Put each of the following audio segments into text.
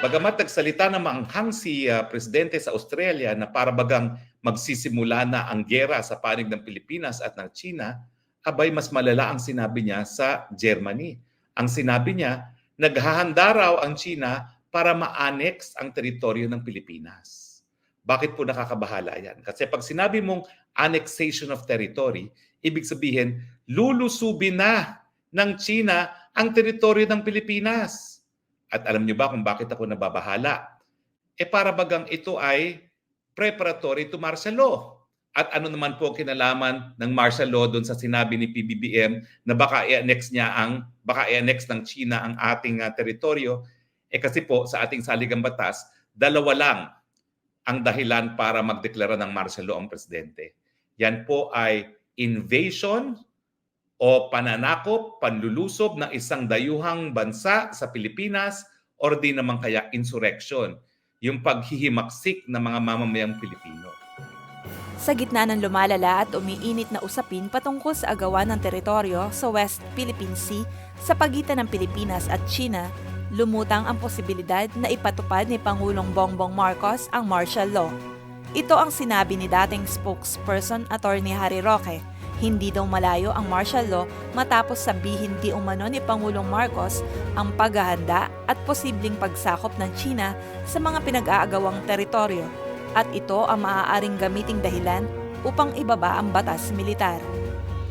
Bagamat nagsalita na maanghang si ah, Presidente sa Australia na para bagang magsisimula na ang gera sa panig ng Pilipinas at ng China, abay mas malala ang sinabi niya sa Germany. Ang sinabi niya, naghahanda raw ang China para ma-annex ang teritoryo ng Pilipinas. Bakit po nakakabahala yan? Kasi pag sinabi mong annexation of territory, ibig sabihin, lulusubin na ng China ang teritoryo ng Pilipinas. At alam niyo ba kung bakit ako nababahala? E para bagang ito ay preparatory to martial law. At ano naman po kinalaman ng martial law doon sa sinabi ni PBBM na baka i-annex niya ang baka i-annex ng China ang ating uh, teritoryo? Eh kasi po sa ating saligang batas, dalawa lang ang dahilan para magdeklara ng martial law ang presidente. Yan po ay invasion o pananakop, panlulusob ng isang dayuhang bansa sa Pilipinas or di naman kaya insurrection, yung paghihimaksik ng mga mamamayang Pilipino. Sa gitna ng lumalala at umiinit na usapin patungkol sa agawan ng teritoryo sa West Philippine Sea sa pagitan ng Pilipinas at China, lumutang ang posibilidad na ipatupad ni Pangulong Bongbong Marcos ang martial law. Ito ang sinabi ni dating spokesperson Attorney Harry Roque hindi daw malayo ang martial law matapos sabihin di umano ni Pangulong Marcos ang paghahanda at posibleng pagsakop ng China sa mga pinag-aagawang teritoryo. At ito ang maaaring gamiting dahilan upang ibaba ang batas militar.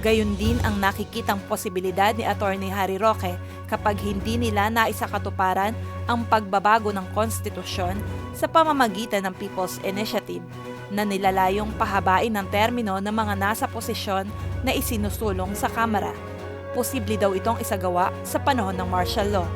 Gayon din ang nakikitang posibilidad ni Attorney Harry Roque kapag hindi nila naisakatuparan ang pagbabago ng konstitusyon sa pamamagitan ng People's Initiative na nilalayong pahabain ng termino ng mga nasa posisyon na isinusulong sa Kamara. Posible daw itong isagawa sa panahon ng martial law.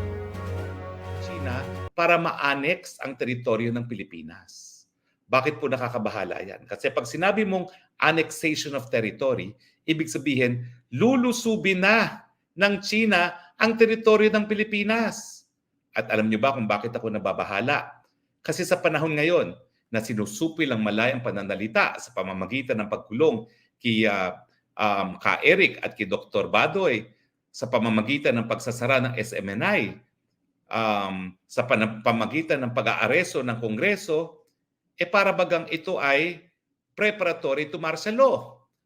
China para ma-annex ang teritoryo ng Pilipinas. Bakit po nakakabahala yan? Kasi pag sinabi mong annexation of territory, ibig sabihin, lulusubin na ng China ang teritoryo ng Pilipinas. At alam niyo ba kung bakit ako nababahala? Kasi sa panahon ngayon, na sinusupi lang malayang pananalita sa pamamagitan ng pagkulong kay uh, um, ka Eric at kay Dr. Badoy sa pamamagitan ng pagsasara ng SMNI um, sa pamamagitan ng pag-aareso ng Kongreso eh para bagang ito ay preparatory to martial law.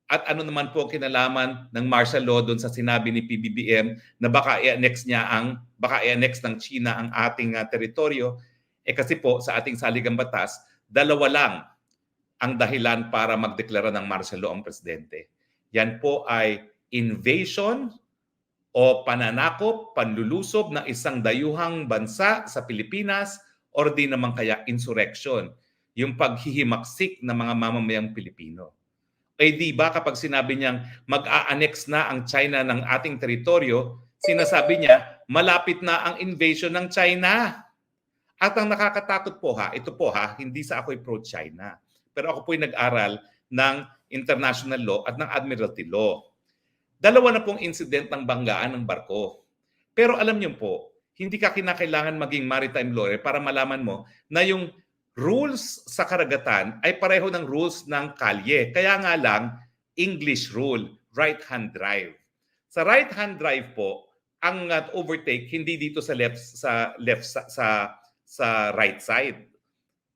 At ano naman po kinalaman ng martial law doon sa sinabi ni PBBM na baka i-annex niya ang baka i-annex ng China ang ating uh, teritoryo eh kasi po sa ating saligang batas dalawa lang ang dahilan para magdeklara ng martial law ang presidente. Yan po ay invasion o pananakop, panlulusob ng isang dayuhang bansa sa Pilipinas or di naman kaya insurrection, yung paghihimaksik ng mga mamamayang Pilipino. Eh di ba kapag sinabi niyang mag-a-annex na ang China ng ating teritoryo, sinasabi niya malapit na ang invasion ng China. At ang nakakatakot po ha, ito po ha, hindi sa ako'y pro-China. Pero ako po'y nag-aral ng international law at ng admiralty law. Dalawa na pong incident ng banggaan ng barko. Pero alam niyo po, hindi ka kinakailangan maging maritime lawyer para malaman mo na yung rules sa karagatan ay pareho ng rules ng kalye. Kaya nga lang, English rule, right-hand drive. Sa right-hand drive po, ang overtake hindi dito sa left sa left sa, sa sa right side.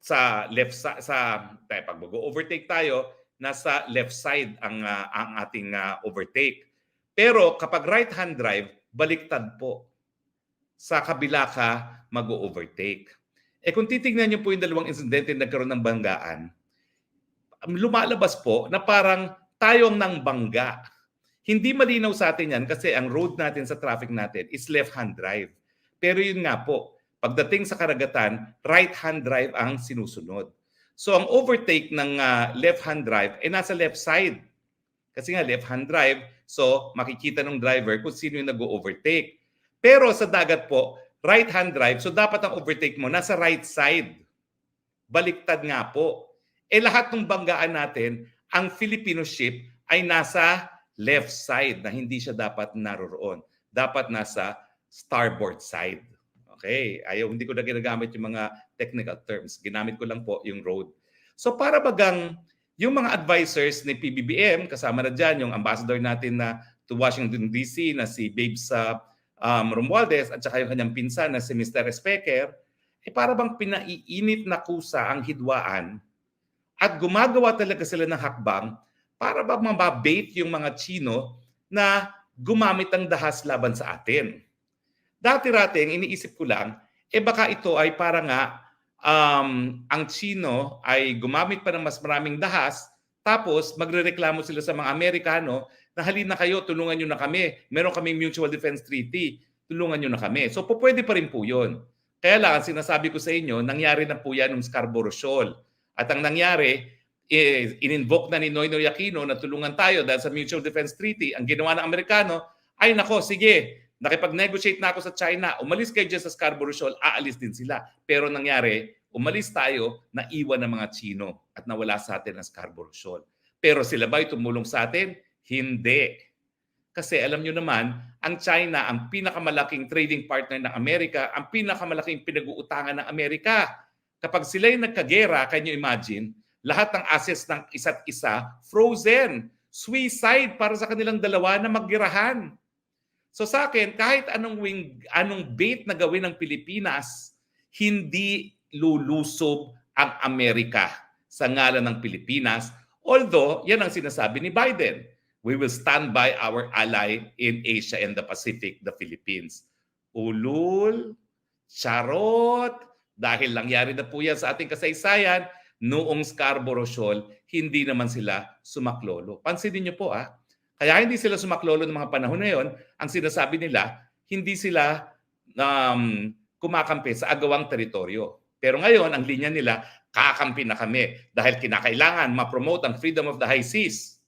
Sa left side, sa tayo, pag mag-overtake tayo, nasa left side ang, uh, ang ating uh, overtake. Pero kapag right hand drive, baliktad po. Sa kabila ka mag-overtake. Eh kung titingnan niyo po yung dalawang insidente na nagkaroon ng banggaan, um, lumalabas po na parang tayo ang nang bangga. Hindi malinaw sa atin yan kasi ang road natin sa traffic natin is left-hand drive. Pero yun nga po, Pagdating sa karagatan, right-hand drive ang sinusunod. So ang overtake ng uh, left-hand drive ay nasa left side. Kasi nga left-hand drive, so makikita ng driver kung sino yung nag-overtake. Pero sa dagat po, right-hand drive, so dapat ang overtake mo nasa right side. Baliktad nga po. Eh lahat ng banggaan natin, ang Filipino ship ay nasa left side na hindi siya dapat naroroon. Dapat nasa starboard side. Okay, ayaw hindi ko na ginagamit yung mga technical terms. Ginamit ko lang po yung road. So para bagang yung mga advisors ni PBBM, kasama na dyan yung ambassador natin na to Washington DC na si Babes uh, um, Romualdez at saka yung kanyang pinsan na si Mr. Specker, eh para bang pinaiinit na kusa ang hidwaan at gumagawa talaga sila ng hakbang para ba mababait yung mga Chino na gumamit ng dahas laban sa atin. Dati-rati, ang iniisip ko lang, eh baka ito ay para nga um, ang Chino ay gumamit pa ng mas maraming dahas tapos magrereklamo sila sa mga Amerikano na halina kayo, tulungan nyo na kami. Meron kaming Mutual Defense Treaty, tulungan nyo na kami. So po pwede pa rin po yun. Kaya lang, ang sinasabi ko sa inyo, nangyari na po yan ng Scarborough Shoal. At ang nangyari, eh, in-invoke na ni Noynoy Aquino na tulungan tayo dahil sa Mutual Defense Treaty. Ang ginawa ng Amerikano, ay nako, sige, nakipag-negotiate na ako sa China, umalis kayo dyan sa Scarborough Shoal, aalis din sila. Pero nangyari, umalis tayo, naiwan ng mga Chino at nawala sa atin ang Scarborough Shoal. Pero sila ba'y tumulong sa atin? Hindi. Kasi alam nyo naman, ang China ang pinakamalaking trading partner ng Amerika, ang pinakamalaking pinag-uutangan ng Amerika. Kapag sila'y nagkagera, can you imagine, lahat ng assets ng isa't isa frozen. Suicide para sa kanilang dalawa na maggirahan. So sa akin, kahit anong wing, anong bait na gawin ng Pilipinas, hindi lulusob ang Amerika sa ngalan ng Pilipinas. Although, yan ang sinasabi ni Biden. We will stand by our ally in Asia and the Pacific, the Philippines. Ulul, charot, dahil nangyari na po yan sa ating kasaysayan, noong Scarborough Shoal, hindi naman sila sumaklolo. Pansinin niyo po ah, kaya hindi sila sumaklolo ng mga panahon na yon, ang sinasabi nila, hindi sila um, kumakampi sa agawang teritoryo. Pero ngayon, ang linya nila, kakampi na kami dahil kinakailangan ma-promote ang freedom of the high seas.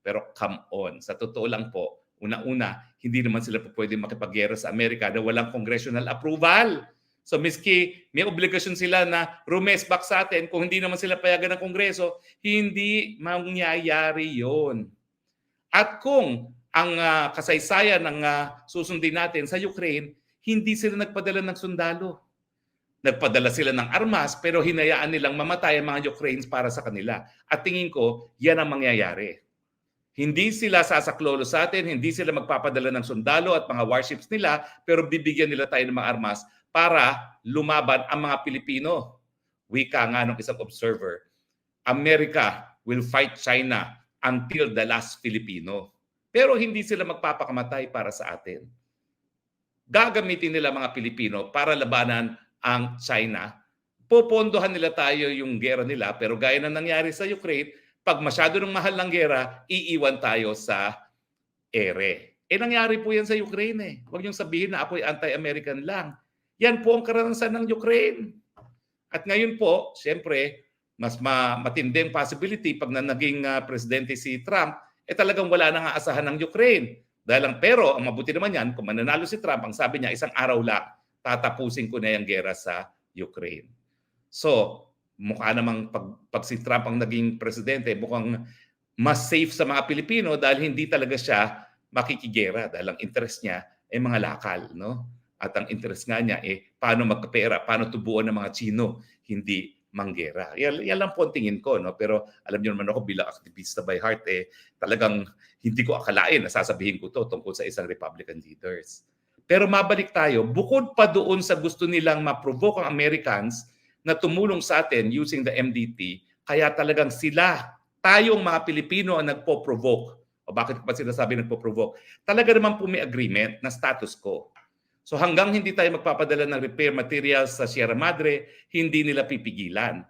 Pero come on, sa totoo lang po, una-una, hindi naman sila po pwede makipagyera sa Amerika na walang congressional approval. So miski may obligasyon sila na rumes back sa atin, kung hindi naman sila payagan ng Kongreso, hindi mangyayari yon. At kung ang ah, kasaysayan ng ah, susundin natin sa Ukraine, hindi sila nagpadala ng sundalo. Nagpadala sila ng armas pero hinayaan nilang mamatay ang mga Ukrainians para sa kanila. At tingin ko, yan ang mangyayari. Hindi sila sasaklolo sa atin, hindi sila magpapadala ng sundalo at mga warships nila, pero bibigyan nila tayo ng mga armas para lumaban ang mga Pilipino. Wika nga ng isang observer, America will fight China until the last Filipino. Pero hindi sila magpapakamatay para sa atin. Gagamitin nila mga Pilipino para labanan ang China. Popondohan nila tayo yung gera nila, pero gaya na nangyari sa Ukraine, pag masyado ng mahal ng gera, iiwan tayo sa ere. Eh nangyari po yan sa Ukraine eh. Huwag niyong sabihin na ako'y anti-American lang. Yan po ang karanasan ng Ukraine. At ngayon po, siyempre, mas ma- matinding possibility pag na naging ah, presidente si Trump, eh talagang wala nang aasahan ng Ukraine. Dahil lang, pero ang mabuti naman yan, kung mananalo si Trump, ang sabi niya, isang araw lang, tatapusin ko na yung gera sa Ukraine. So, mukha namang pag, pag si Trump ang naging presidente, mukhang mas safe sa mga Pilipino dahil hindi talaga siya makikigera dahil ang interest niya ay mga lakal, no? At ang interest nga niya eh paano magkapera, paano tubuan ng mga Chino, hindi manggera. Yan, yan lang po ang tingin ko, no? Pero alam niyo naman ako bilang aktivista by heart, eh, talagang hindi ko akalain na sasabihin ko to tungkol sa isang Republican leaders. Pero mabalik tayo, bukod pa doon sa gusto nilang ma-provoke ang Americans na tumulong sa atin using the MDT, kaya talagang sila, tayong mga Pilipino ang nagpo-provoke. O bakit pa sinasabi nagpo-provoke? Talaga naman po may agreement na status quo. So hanggang hindi tayo magpapadala ng repair materials sa Sierra Madre, hindi nila pipigilan.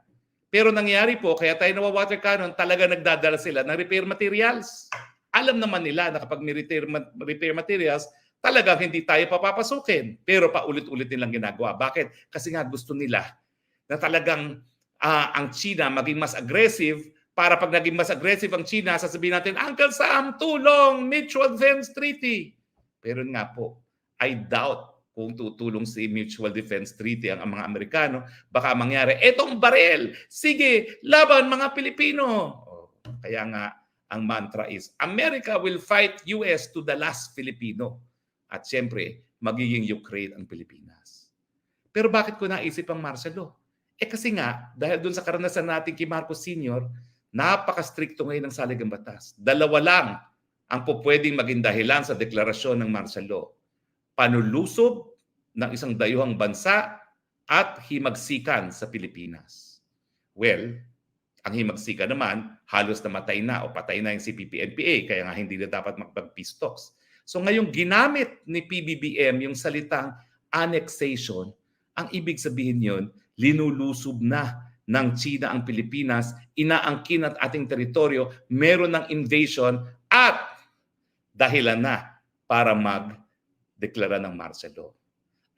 Pero nangyari po, kaya tayo nawa-water cannon, talaga nagdadala sila ng repair materials. Alam naman nila na kapag may repair, repair materials, talagang hindi tayo papapasukin. Pero paulit-ulit nilang ginagawa. Bakit? Kasi nga gusto nila na talagang ah, ang China maging mas aggressive para pag naging mas aggressive ang China, sasabihin natin, Uncle Sam, tulong, Mutual Defense Treaty. Pero nga po, I doubt kung tutulong si Mutual Defense Treaty ang, mga Amerikano, baka mangyari, etong barel, sige, laban mga Pilipino. Oh, kaya nga, ang mantra is, America will fight US to the last Filipino. At siyempre, magiging Ukraine ang Pilipinas. Pero bakit ko naisip ang martial law? Eh kasi nga, dahil doon sa karanasan natin kay Marcos Sr., napaka-stricto ngayon ng saligang batas. Dalawa lang ang po pwedeng maging dahilan sa deklarasyon ng martial law. Panulusob ng isang dayuhang bansa at himagsikan sa Pilipinas. Well, ang himagsikan naman, halos namatay na o patay na yung CPP-NPA, kaya nga hindi na dapat mag-peace talks. So ngayong ginamit ni PBBM yung salitang annexation, ang ibig sabihin yun, linulusob na ng China ang Pilipinas, inaangkin at ating teritoryo, meron ng invasion at dahilan na para mag-deklara ng law.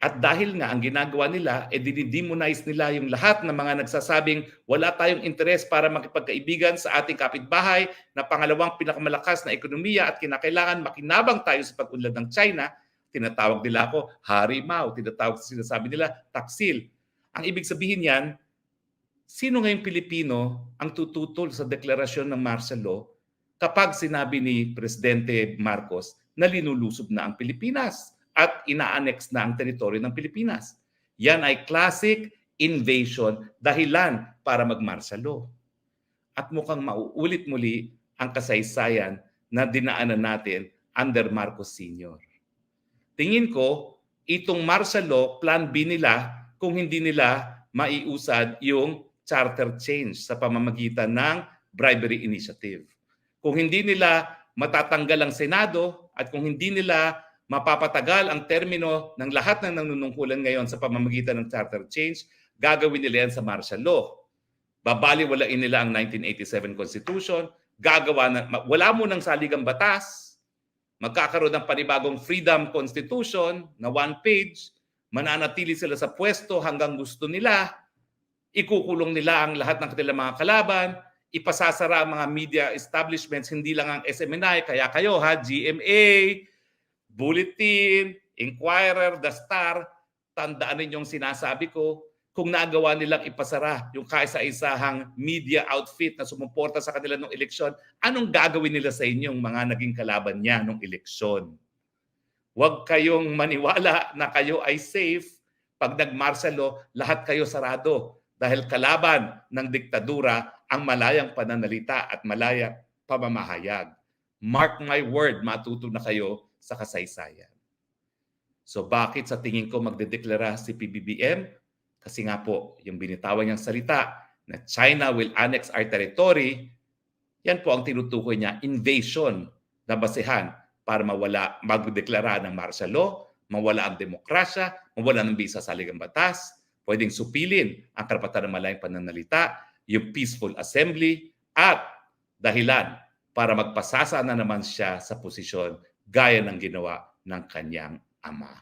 At dahil nga ang ginagawa nila, e dinidemonize nila yung lahat ng mga nagsasabing wala tayong interes para makipagkaibigan sa ating kapitbahay na pangalawang pinakamalakas na ekonomiya at kinakailangan makinabang tayo sa pag-unlad ng China, tinatawag nila ako Harimau, tinatawag sinasabi nila Taksil. Ang ibig sabihin yan, sino ngayong Pilipino ang tututol sa deklarasyon ng law kapag sinabi ni Presidente Marcos na linulusob na ang Pilipinas at ina-annex na ang teritoryo ng Pilipinas. Yan ay classic invasion dahilan para mag-martial law. At mukhang mauulit muli ang kasaysayan na dinaanan natin under Marcos Sr. Tingin ko, itong martial law, plan B nila kung hindi nila maiusad yung charter change sa pamamagitan ng bribery initiative. Kung hindi nila matatanggal ang Senado at kung hindi nila mapapatagal ang termino ng lahat ng nanunungkulan ngayon sa pamamagitan ng charter change, gagawin nila yan sa martial law. Babaliwalain nila ang 1987 Constitution, gagawa na, wala mo ng saligang batas, magkakaroon ng panibagong Freedom Constitution na one page, mananatili sila sa pwesto hanggang gusto nila, ikukulong nila ang lahat ng kanilang mga kalaban, ipasasara ang mga media establishments, hindi lang ang SMNI, kaya kayo ha, GMA, Bulletin, Inquirer, The Star, tandaan ninyong sinasabi ko, kung nagawa nilang ipasara yung kaisa-isahang media outfit na sumuporta sa kanila nung eleksyon, anong gagawin nila sa inyong mga naging kalaban niya nung eleksyon? Huwag kayong maniwala na kayo ay safe. Pag nag-martial law, lahat kayo sarado dahil kalaban ng diktadura ang malayang pananalita at malayang pamamahayag. Mark my word, matuto na kayo sa kasaysayan. So bakit sa tingin ko magdedeklara si PBBM? Kasi nga po, yung binitawan niyang salita na China will annex our territory, yan po ang tinutukoy niya, invasion na basehan para mawala, magdeklara ng martial law, mawala ang demokrasya, mawala ng bisa sa ligang batas, pwedeng supilin ang karapatan ng malayang pananalita, yung peaceful assembly, at dahilan para magpasasa na naman siya sa posisyon gaya ng ginawa ng kanyang ama.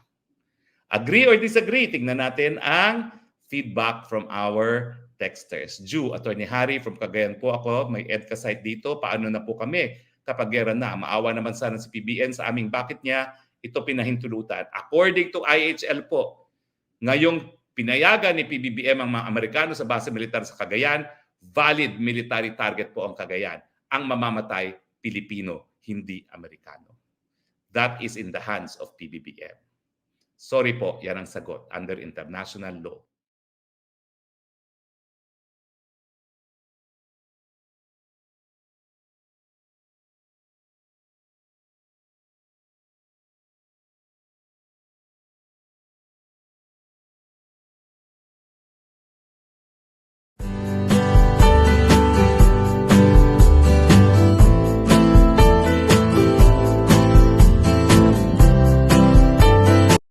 Agree or disagree? Tingnan natin ang feedback from our texters. Ju, Attorney Harry from Cagayan po ako. May EDCA site dito. Paano na po kami kapag na? Maawa naman sana si PBN sa aming bakit niya ito pinahintulutan. According to IHL po, ngayong pinayagan ni PBBM ang mga Amerikano sa base militar sa Cagayan, valid military target po ang Cagayan. Ang mamamatay, Pilipino, hindi Amerikano. That is in the hands of PBBM. Sorry po, yan ang sagot under international law.